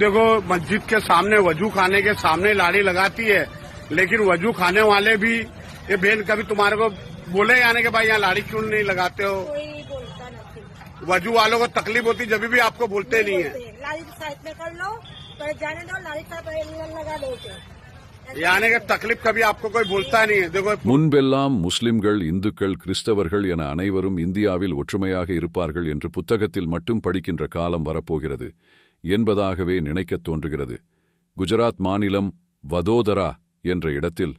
देखो मस्जिद के सामने वजू खाने के सामने लाड़ी लगाती है लेकिन वजू खाने वाले भी ये बहन कभी तुम्हारे को बोले यानी कि भाई यहाँ लाड़ी क्यों नहीं लगाते हो कोई बोलता नहीं वजू वालों को तकलीफ होती जब भी आपको बोलते नहीं है बोलते, लाली साइड में कर लो पर जाने दो लाली साहब लगा दो उसे। यानी कि तकलीफ कभी आपको कोई बोलता नहीं है देखो முன்பெல்லாம் முஸ்லிம்கள் இந்துக்கள் கிறிஸ்தவர்கள் என அனைவரும் இந்தியாவில் ஒற்றுமையாக இருப்பார்கள் என்று புத்தகத்தில் மட்டும் படிக்கின்ற காலம் வரப்போகிறது என்பதாகவே நினைக்கத் தோன்றுகிறது. குஜராத் மாநிலம் வதோதரா என்ற இடத்தில்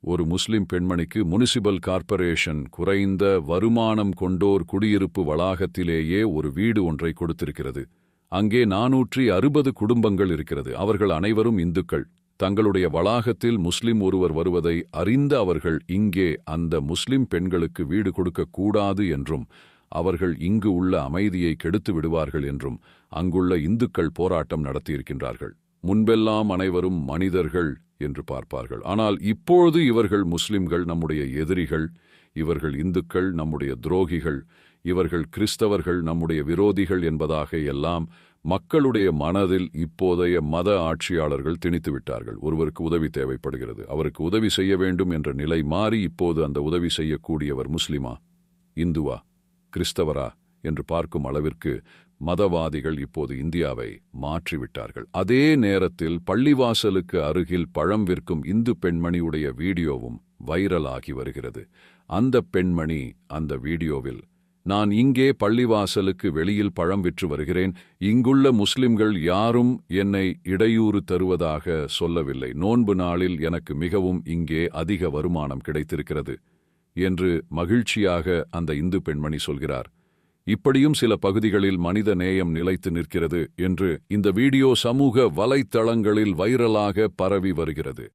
ஒரு முஸ்லிம் பெண்மணிக்கு முனிசிபல் கார்ப்பரேஷன் குறைந்த வருமானம் கொண்டோர் குடியிருப்பு வளாகத்திலேயே ஒரு வீடு ஒன்றை கொடுத்திருக்கிறது. அங்கே நாநூற்றி அறுபது குடும்பங்கள் இருக்கிறது. அவர்கள் அனைவரும் இந்துக்கள். தங்களுடைய வளாகத்தில் முஸ்லிம் ஒருவர் வருவதை அறிந்த அவர்கள் இங்கே அந்த முஸ்லிம் பெண்களுக்கு வீடு கொடுக்கக் கூடாது என்றும் அவர்கள் இங்கு உள்ள அமைதியை கெடுத்து விடுவார்கள் என்றும் அங்குள்ள இந்துக்கள் போராட்டம் நடத்தியிருக்கின்றார்கள். முன்பெல்லாம் அனைவரும் மனிதர்கள் என்று பார்ப்பார்கள். ஆனால் இப்பொழுது இவர்கள் முஸ்லிம்கள் நம்முடைய எதிரிகள் இவர்கள் இந்துக்கள் நம்முடைய துரோகிகள் இவர்கள் கிறிஸ்தவர்கள் நம்முடைய விரோதிகள் என்பதாக எல்லாம் மக்களுடைய மனதில் இப்போதைய மத ஆட்சியாளர்கள் திணித்து விட்டார்கள். ஒருவருக்கு உதவி தேவைப்படுகிறது. அவருக்கு உதவி செய்ய வேண்டும் என்ற நிலை மாறி இப்போது அந்த உதவி செய்யக்கூடியவர் முஸ்லிமா? இந்துவா? கிறிஸ்தவரா என்று பார்க்கும் அளவிற்கு மதவாதிகள் இப்போது இந்தியாவை மாற்றிவிட்டார்கள். அதே நேரத்தில் பள்ளிவாசலுக்கு அருகில் பழம் விற்கும் இந்து பெண்மணியுடைய வீடியோவும் வைரலாகி வருகிறது. அந்த பெண்மணி அந்த வீடியோவில் நான் இங்கே பள்ளிவாசலுக்கு வெளியில் பழம் விற்று வருகிறேன். இங்குள்ள முஸ்லிம்கள் யாரும் என்னை இடையூறு தருவதாக சொல்லவில்லை. நோன்பு நாளில் எனக்கு மிகவும் இங்கே அதிக வருமானம் கிடைத்திருக்கிறது. என்று மகிழ்ச்சியாக அந்த இந்து பெண்மணி சொல்கிறார். இப்படியும் சில பகுதிகளில் மனித நேயம் நிலைத்து நிற்கிறது என்று இந்த வீடியோ சமூக வலைத்தளங்களில் வைரலாக பரவி வருகிறது.